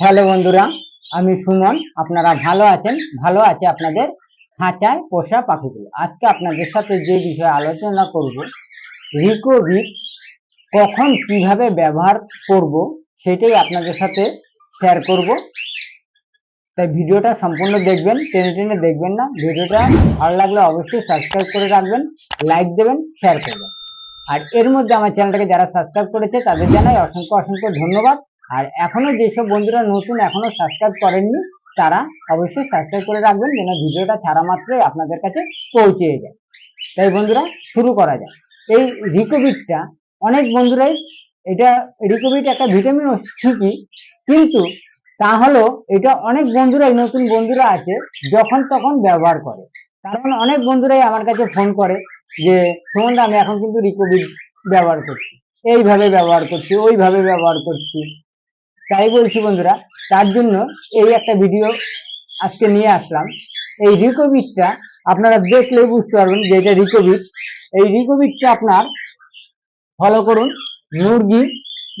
Hello বন্ধুরা, আমি সুমন। আপনারা ভালো আছেন? ভালো আছে আপনাদের? খাঁচায় পোষা পাখিগুলো। আজকে আপনাদের সাথে যে বিষয়ে আলোচনা করব রিকোভিট কখন কীভাবে ব্যবহার করব সেটাই আপনাদের সাথে শেয়ার করব। তাই ভিডিওটা সম্পূর্ণ দেখবেন, টেনে টেনে দেখবেন না। ভিডিওটা ভালো লাগলে অবশ্যই সাবস্ক্রাইব করে রাখবেন লাইক দেবেন শেয়ার করবেন। আর এর মধ্যে আমার চ্যানেলটাকে যারা সাবস্ক্রাইব করেছে, তাদের জানাই অসংখ্য অসংখ্য ধন্যবাদ। আর এখনও যেসব বন্ধুরা নতুন এখনও সাবস্ক্রাইব করেননি, তারা অবশ্যই সাবস্ক্রাইব করে রাখবেন যেন ভিডিওটা ছাড়া মাত্রই আপনাদের কাছে পৌঁছে যায়। তাই বন্ধুরা, শুরু করা যায় এই রিকোভিটটা অনেক বন্ধুরাই এটা রিকোভিট একটা ভিটামিন ঠিকই কিন্তু তাহলেও এটা অনেক বন্ধুরাই, নতুন বন্ধুরা আছে, যখন তখন ব্যবহার করে। কারণ অনেক বন্ধুরাই আমার কাছে ফোন করে যে, সুমনদা, আমি এখন কিন্তু রিকোভিট ব্যবহার করছি। এইভাবে ব্যবহার করছি, ওইভাবে ব্যবহার করছি। তাই বলছি বন্ধুরা, তার জন্য এই একটা ভিডিও আজকে নিয়ে আসলাম। এই রিকোভিটটা আপনারা দেখলেই বুঝতে পারবেন যে এটা রিকোভিট এই রিকোভিটটা আপনার ফলো করুন, মুরগি,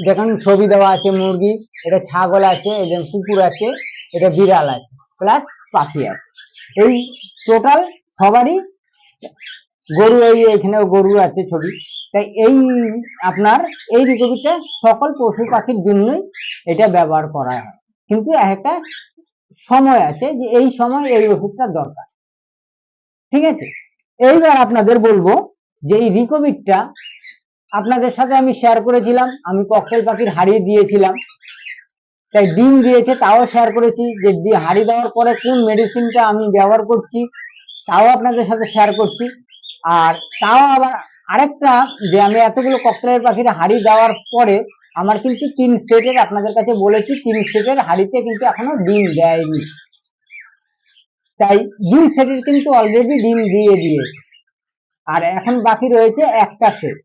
দেখুন ছবি দেওয়া আছে মুরগি, এটা ছাগল আছে এটা কুকুর আছে, এটা বিড়াল আছে প্লাস পাখি আছে। এই টোটাল সবারই গরু এই এখানেও গরু আছে ছবি। তাই এই আপনার এই রিকোভিটটা সকল পশু পাখির জন্যই এটা ব্যবহার করা হয়। কিন্তু একটা সময় আছে যে এই সময় এই ওষুধটা দরকার। ঠিক আছে? এইবার আপনাদের বলব যে এই রিকোভিটটা আপনাদের সাথে আমি শেয়ার করেছিলাম, আমি ককটেল পাখির হারিয়ে দিয়েছিলাম। তাই ডিম দিয়েছে, তাও শেয়ার করেছি যে হাড়ি দেওয়ার পরে কোন মেডিসিনটা আমি ব্যবহার করছি, তাও আপনাদের সাথে শেয়ার করছি। আর তাও আবার আরেকটা যে আমি এতগুলো ককটেলের পাখির হাড়ি দেওয়ার পরে আমার কিন্তু তিন সেটের আপনাদের কাছে বলেছি, তিন সেটের হাড়িতে কিন্তু এখনও ডিম দেয়নি। তাই দুই সেটের কিন্তু অলরেডি ডিম দিয়ে দিয়েছে। আর এখন বাকি রয়েছে একটা সেট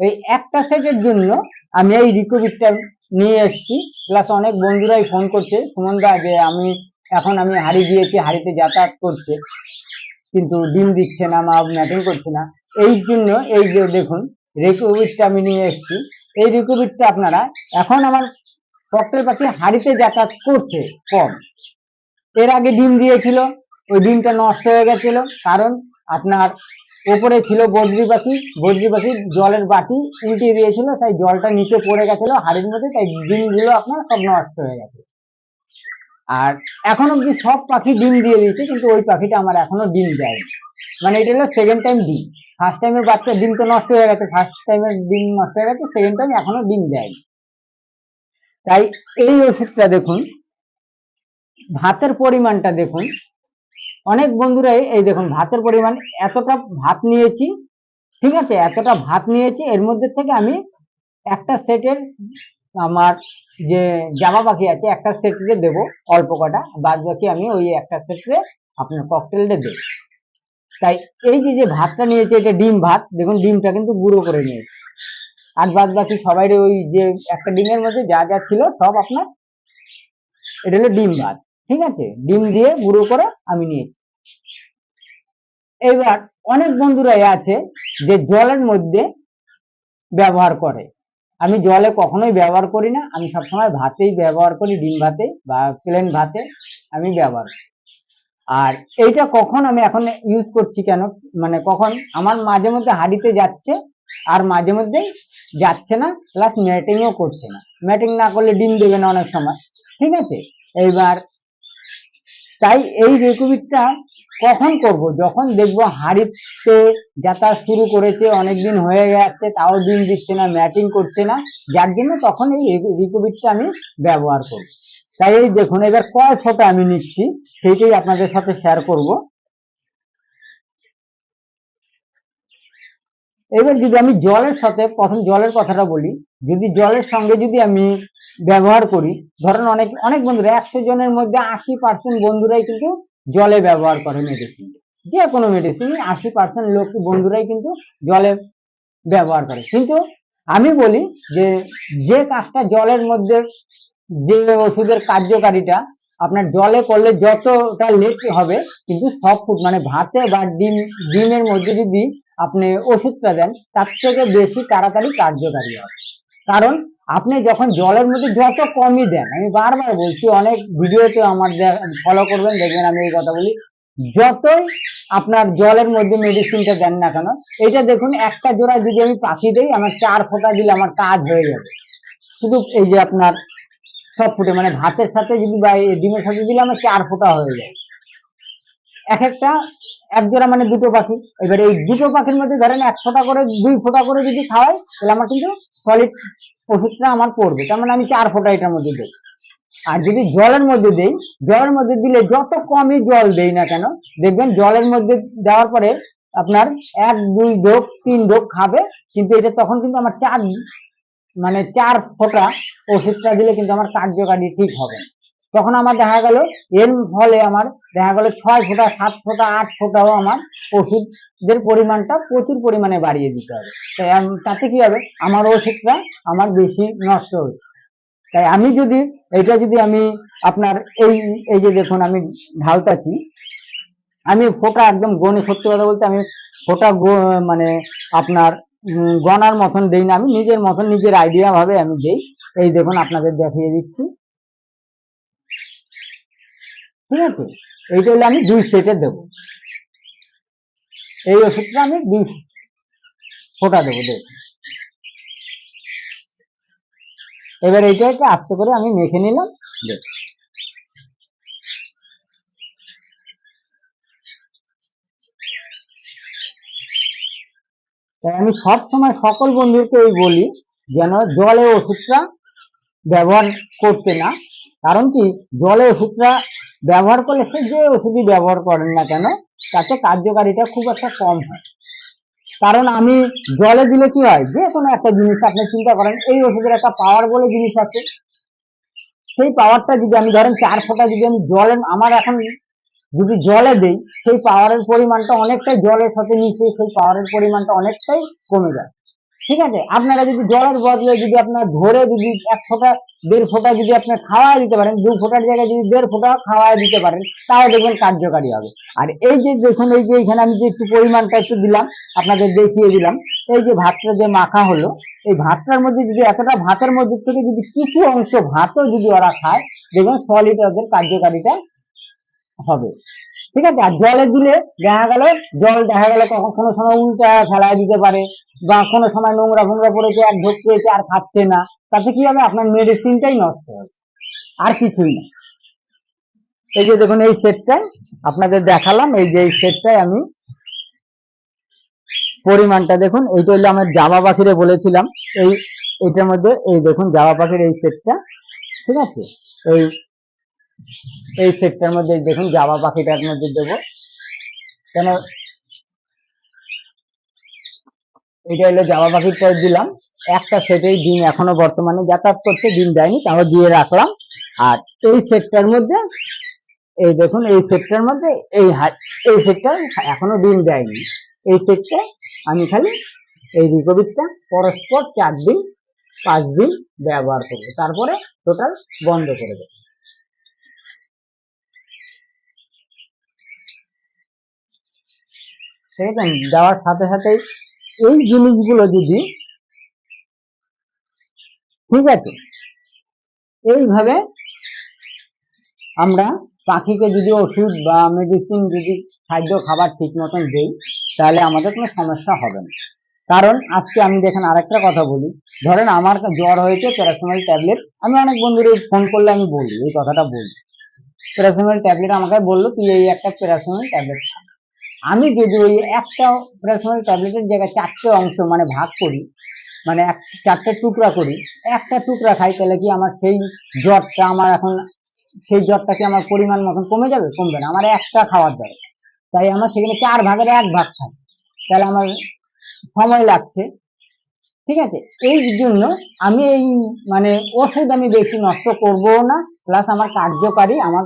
ওই একটা সেটের জন্য আমি এই রিকোভিটটা নিয়ে এসেছি। প্লাস অনেক বন্ধুরাই ফোন করছে, সুমনদা যে আমি, এখন আমি হাড়ি দিয়েছি, হাড়িতে যাতায়াত করছে। কিন্তু ডিম দিচ্ছে না মা ম্যাটিং করছে না। এই জন্য এই যে দেখুন রিকোভিটটা আমি নিয়ে এসেছি। এই রিকোভিটটা আপনারা এখন আমার ককটেল পাখি হাড়িতে যাতায়াত করছে কম। এর আগে ডিম দিয়েছিল, ওই ডিমটা নষ্ট হয়ে গেছিল, কারণ আপনার উপরে ছিল বদ্রি পাখি বদ্রি পাখি জলের বাটি উল্টিয়ে দিয়েছিল, তাই জলটা নিচে পড়ে গেছিল হাড়ির মধ্যে, তাই ডিমগুলো আপনার সব নষ্ট হয়ে গেছে। আর এখন অব্দি সব পাখি ডিম দিয়ে দিয়েছে, কিন্তু ওই পাখিটা আমার এখনও ডিম দেয়নি। মানে এটা হলো সেকেন্ড টাইম ডিম। ফার্স্ট টাইমের বাচ্চা ডিম তো নষ্ট হয়ে গেছে ফার্স্ট টাইমের ডিম নষ্ট হয়ে গেছে সেকেন্ড টাইম এখনও ডিম দেয়নি। তাই এই ওষুধটা দেখুন, ভাতের পরিমাণটা দেখুন। অনেক বন্ধুরাই এই দেখুন, ভাতের পরিমাণ এতটা ভাত নিয়েছি, ঠিক আছে? এতটা ভাত নিয়েছি, এর মধ্যে থেকে আমি একটা সেটের আমার যে জামা পাখি আছে, একটা সেটে দেবো অল্প কটা, বাদ বাকি আমি ওই একটা সেটে আপনার ককটেলটা দেবো। তাই এই যে যে ভাতটা নিয়েছে, এটা ডিম ভাত, দেখুন ডিমটা কিন্তু গুঁড়ো করে নিয়েছে। আর বাদ বাকি সবাই ওই যে একটা ডিমের মধ্যে যা যা ছিল সব আপনার, এটা হলো ডিম ভাত, ঠিক আছে? ডিম দিয়ে গুঁড়ো করে আমি নিয়েছি। এবার অনেক বন্ধুরাই আছে যে জলের মধ্যে ব্যবহার করে। আমি জলে কখনোই ব্যবহার করি না। আমি সবসময় ভাতেই ব্যবহার করি, ডিম ভাতে বা প্লেন ভাতে আমি ব্যবহার করি। আর এইটা কখন আমি এখন ইউজ করছি কেন? মানে কখন? আমার মাঝে মধ্যে হাঁড়িতে যাচ্ছে, আর মাঝে মধ্যে যাচ্ছে না প্লাস ম্যাটিংও করছে না। ম্যাটিং না করলে ডিম দেবে না অনেক সময়। ঠিক আছে? এইবার তাই এই রেকুবিটটা কখন করব? যখন দেখব হাড়িতে যাতায়াত শুরু করেছে, অনেকদিন হয়ে যাচ্ছে তাও ডিম দিচ্ছে না ম্যাটিং করছে না, যার জন্য তখন এই রিকুবিটটা আমি ব্যবহার করব। তাই এই দেখুন, এবার কয় ফটো আমি নিচ্ছি, সেইটাই আপনাদের সাথে শেয়ার করব। এবার যদি আমি জলের সাথে, প্রথম জলের কথাটা বলি, যদি জলের সঙ্গে যদি আমি ব্যবহার করি, ধরেন অনেক অনেক বন্ধুরা, একশো জনের মধ্যে আশি পার্সেন্ট বন্ধুরাই কিন্তু জলে ব্যবহার করে মেডিসিন যে কোনো মেডিসিন আশি পার্সেন্ট লোক বন্ধুরাই কিন্তু জলে ব্যবহার করে। কিন্তু আমি বলি যে যে কাজটা জলের মধ্যে, যে ওষুধের কার্যকারিতা, আপনার জলে করলে যতটা লেট হবে, কিন্তু সব ফুড মানে ভাতে বা ডিম, ডিমের মধ্যে যদি আপনি ওষুধটা দেন, তার থেকে বেশি তাড়াতাড়ি কার্যকারী হবে। কারণ আপনি যখন জলের মধ্যে যত কমই দেন, আমি বারবার বলছি, অনেক ভিডিওতে আমার ফলো করবেন, দেখবেন আমি এই কথা বলি, যতই আপনার জলের মধ্যে মেডিসিনটা দেন না কেন, এটা দেখুন, একটা জোড়া যদি আমি পাখি দিই, আমার চার ফোঁটা দিলে আমার কাজ হয়ে যাবে। শুধু এই যে আপনার সব ফুটে মানে ভাতের সাথে যদি বা ডিমের সাথে দিলে আমার চার ফোঁটা হয়ে যায়। এক একটা এক জোড়া মানে দুটো পাখি। এবারে এই দুটো পাখির মধ্যে ধরেন এক ফোঁটা করে, দুই ফোঁটা করে যদি খাওয়াই, তাহলে আমার কিন্তু সলিড ওষুধটা আমার পড়বে। তার মানে আমি চার ফোঁটা এটার মধ্যে দেই। আর যদি জলের মধ্যে দেই, জলের মধ্যে দিলে যত কমই জল দেই না কেন, দেখবেন জলের মধ্যে দেওয়ার পরে আপনার এক, দুই ডোক তিন ডোক খাবে, কিন্তু এটা তখন কিন্তু আমার চার মানে চার ফোঁটা ওষুধটা দিলে কিন্তু আমার কার্যকারী ঠিক হবে। তখন আমার দেখা গেল, এর ফলে আমার দেখা গেল ছয় ফোঁটা, সাত ফোঁটা, আট ফোঁটাও আমার ওষুধের পরিমাণটা প্রচুর পরিমাণে বাড়িয়ে দিতে হবে। তাই তাতে কি হবে? আমার ওষুধটা আমার বেশি নষ্ট হবে তাই আমি যদি, এটা যদি আমি আপনার এই এই যে দেখুন আমি ঢালতাছি, আমি ফোঁটা একদম গণে সত্যি কথা বলতে আমি ফোঁটা মানে আপনার গণার মতন দেই না, আমি নিজের মতন নিজের আইডিয়া ভাবে আমি দেই। এই দেখুন আপনাদের দেখিয়ে দিচ্ছি। ঠিক আছে? এইটা হলে আমি দুই সেটে দেবো। এই ওষুধটা আমি দুই ফোঁটা দেবো দেখুন এবার এইটাকে আস্তে করে আমি মেখে নিলাম আমি সব সময় সকল বন্ধুকে এই বলি, যেন জলে ওষুধটা ব্যবহার করতে না। কারণ কি? জলে ওষুধটা ব্যবহার করলে সে যে ওষুধই ব্যবহার করেন না কেন, তাতে কার্যকারিতা খুব একটা কম হয়। কারণ আমি জলে দিলে কি হয়, যে কোনো একটা জিনিস আপনি চিন্তা করেন, এই ওষুধের একটা পাওয়ার বলে জিনিস আছে। সেই পাওয়ারটা যদি আমি ধরেন চার ফোঁটা যদি আমি জলে, আমার এখন যদি জলে দেই, সেই পাওয়ারের পরিমাণটা অনেকটাই জলের সাথে মিশে সেই পাওয়ারের পরিমাণটা অনেকটাই কমে যায়। ঠিক আছে? আপনারা যদি জলের বদলে যদি আপনার ধরে যদি এক ফোঁটা, দেড় ফোঁটা যদি আপনার খাওয়াই দিতে পারেন, দু ফোঁটার জায়গায় যদি দেড় ফোঁটা খাওয়াই দিতে পারেন, তাও দেখবেন কার্যকারী হবে। আর এই যে দেখুন, এই যে এখানে আমি যে একটু পরিমাণটা একটু দিলাম, আপনাদের দেখিয়ে দিলাম, এই যে ভাতটা যে মাখা হলো, এই ভাতটার মধ্যে যদি এতটা ভাতের মধ্যে থেকে যদি কিছু অংশ ভাতও যদি ওরা খায়, দেখবেন সলিড ওদের কার্যকারিতা হবে। ঠিক আছে? আর জলে দিলে দেখা গেল, জল দেখা গেল কখন কোনো সময় উল্টা ফেলায় দিতে পারে বা কোনো সময় নোংরা ফোংরা পড়েছে আর ঢোক পেয়েছে আর খাচ্ছে না। তাতে কি হবে? আপনার মেডিসিনটাই নষ্ট হবে। আর কিছুই না। এই যে দেখুন, এই সেটটাই আপনাদের দেখালাম। এই যে এই সেটটাই আমি পরিমাণটা দেখুন, এইটা হলো আমার জামা পাখিরে বলেছিলাম। এই, এটার মধ্যে এই দেখুন, জামা পাখির এই সেটটা ঠিক আছে? এই এই সেটটার মধ্যে দেখুন জামা পাখিটার মধ্যে দেবো। কেন? এটা হলো জামা পাখিটা দিলাম। একটা সেটেই ডিম এখনও বর্তমানে যাতায়াত করছে, ডিম দেয়নি, তাও দিয়ে রাখলাম। আর এই সেটটার মধ্যে, এই দেখুন, এই সেটটার মধ্যে এই এই সেটটা এখনও ডিম দেয়নি। এই সেটটা আমি খালি এই রিকোভিটটা পরস্পর চার দিন, পাঁচ দিন ব্যবহার করব। তারপরে টোটাল বন্ধ করে দেবো। ঠিক আছে দেওয়ার সাথে সাথে এই জিনিসগুলো যদি ঠিক আছে, এইভাবে আমরা পাখিকে যদি ওষুধ বা মেডিসিন যদি খাদ্য খাবার ঠিক মতন দেই, তাহলে আমাদের কোনো সমস্যা হবে না। কারণ আজকে আমি দেখেন আরেকটা কথা বলি। ধরেন আমার জ্বর হয়েছে প্যারাসিটামল ট্যাবলেট আমি অনেক বন্ধুর ফোন করলে আমি বলি, এই কথাটা বলি। প্যারাসিটামল ট্যাবলেট আমাকে বলল, তুই এই একটা প্যারাসিটামল ট্যাবলেট খা। আমি যদি ওই একটা প্যারাসিটামল ট্যাবলেটের জায়গায় চারটে অংশ মানে ভাগ করি মানে এক, চারটে টুকরা করি, একটা টুকরা খাই তাহলে কি আমার সেই জ্বরটা আমার এখন, সেই জ্বরটা কি আমার পরিমাণ মতন কমে যাবে? কমবে না। আমার একটা খাওয়ার দরকার। তাই আমার সেখানে চার ভাগের এক ভাগ খাই। তাহলে আমার সময় লাগছে। ঠিক আছে? এই জন্য আমি এই মানে ওষুধ আমি বেশি নষ্ট করব না প্লাস আমার কার্যকারী, আমার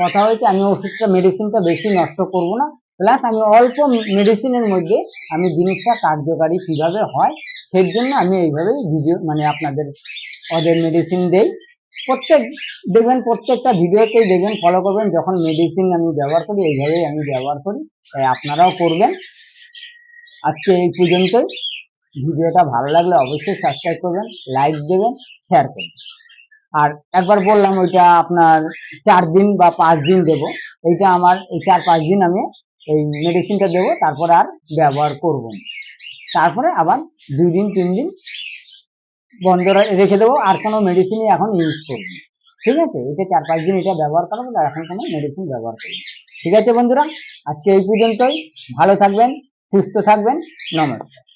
কথা হয়েছে আমি ওষুধটা মেডিসিনটা বেশি নষ্ট করব না। প্লাস আমি অল্প মেডিসিনের মধ্যে আমি জিনিসটা কার্যকারী কীভাবে হয়, সেই জন্য আমি এইভাবে ভিডিও মানে আপনাদের ওদের মেডিসিন দেই। প্রত্যেক, দেখবেন প্রত্যেকটা ভিডিওতেই দেখবেন ফলো করবেন, যখন মেডিসিন আমি ব্যবহার করি, এইভাবেই আমি ব্যবহার করি। তাই আপনারাও করবেন। আজকে এই পর্যন্তই। ভিডিওটা ভালো লাগলে অবশ্যই সাবস্ক্রাইব করবেন লাইক দেবেন শেয়ার করবেন। আর একবার বললাম, ওইটা আপনার চার দিন বা পাঁচ দিন দেব। এইটা আমার, এই চার পাঁচ দিন আমি এই মেডিসিনটা দেবো, তারপর আর ব্যবহার করব না। তারপরে আবার দুই দিন, তিন দিন বন্ধ রেখে দেবো, আর কোনো মেডিসিনই এখন ইউজ করব ঠিক আছে? এটা চার পাঁচ দিন এটা ব্যবহার করা আর এখন কোনো মেডিসিন ব্যবহার করব ঠিক আছে বন্ধুরা? আজকে এই পর্যন্তই। ভালো থাকবেন, সুস্থ থাকবেন। নমস্কার।